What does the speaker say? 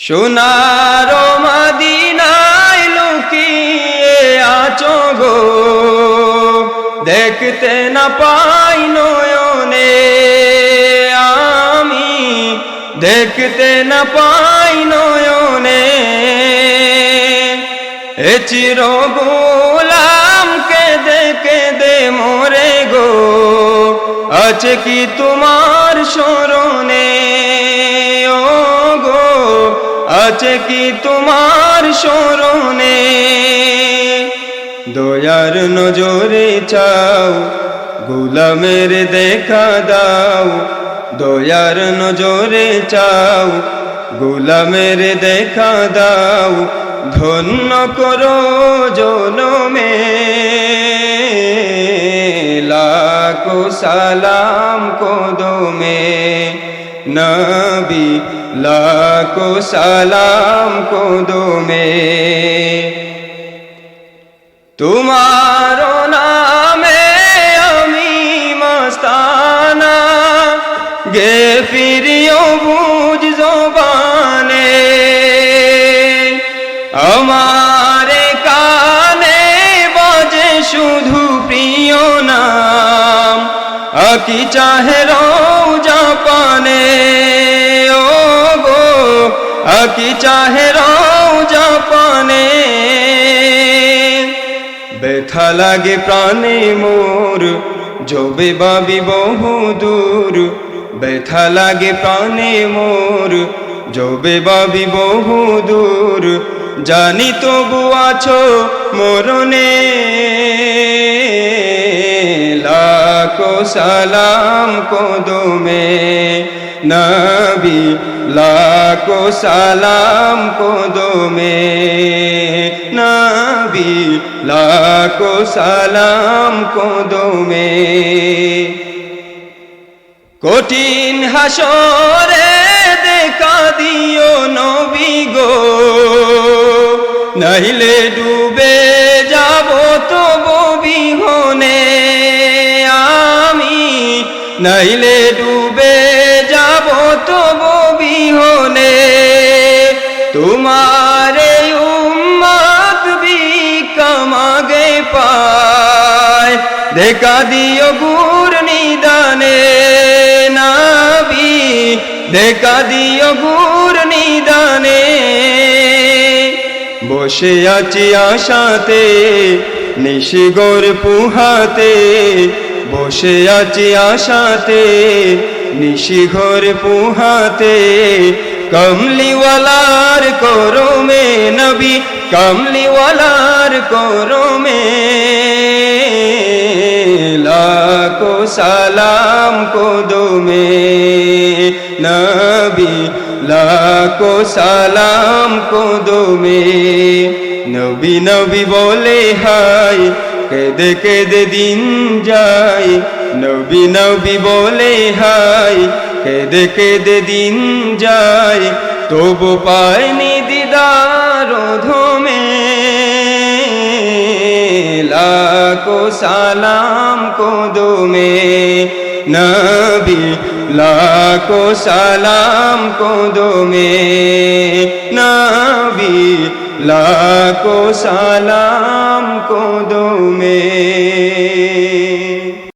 সোনার মাদিনায় লুকিয়ে আছো গো। দেখতে না পাই নয়নে, আমি দেখতে না পাই নয়নে। এ চির গোলাম কেঁদে কেঁদে মোরে গো, আছে কি তোমার গো আছে কি তোমার স্মরণে? দয়ার নজরে চাও, গোলামের দেখা দাও। দয়ার নজরে চাও, গোলামের দেখা দাও। ধন্য করো জনমে। লাখো সালাম কদমে। নবী লাখো সালাম কদমে তোমার নামে আমি মস্তানা গে ফিরিও বুঝ জবানে আমারে কানে বাজে শুধু প্রিয় নাম আকি চাহে রোজা চাহে রোজা পানে ব্যথা লাগে প্রাণে মোর জবে বাবি বহু দূর। ব্যথা লাগে প্রাণে মোর জবে বাবি বহু দূর। জানি তবু আছো মরণে। লাখো সালাম কদমে, নবী লাখো সালাম কদমে। নবী, লাখো সালাম কদমে। কঠিন হাসরে দেখা দিও নবী গো। নাইলে ডুবে যাব তব বিহনে। আমি নাইলে ডুবে পায়। দেখা দিও গুর নিদানে নাবি। দেখা দিও গুর নিদানে। বসে আছি আশাতে, নিশিগর পুহাতে। বসে আছি আশাতে নিশিঘর পুহাতে। কমলিওয়ালার করমে নবী, কমলিওয়ালার করমে। লাখো সালাম কদমে নবী, লাখো সালাম কদমে। নবী নবী বলে হাই কেদে কেদে দিন যায়। নবী নবী বলে হাই কেদে কেদে দিন যায়, তবু পায়নি দিদার ধমে লাখো সালাম কদমে, নবী, লাখো সালাম কদমে। নবী, লাখো সালাম কদমে।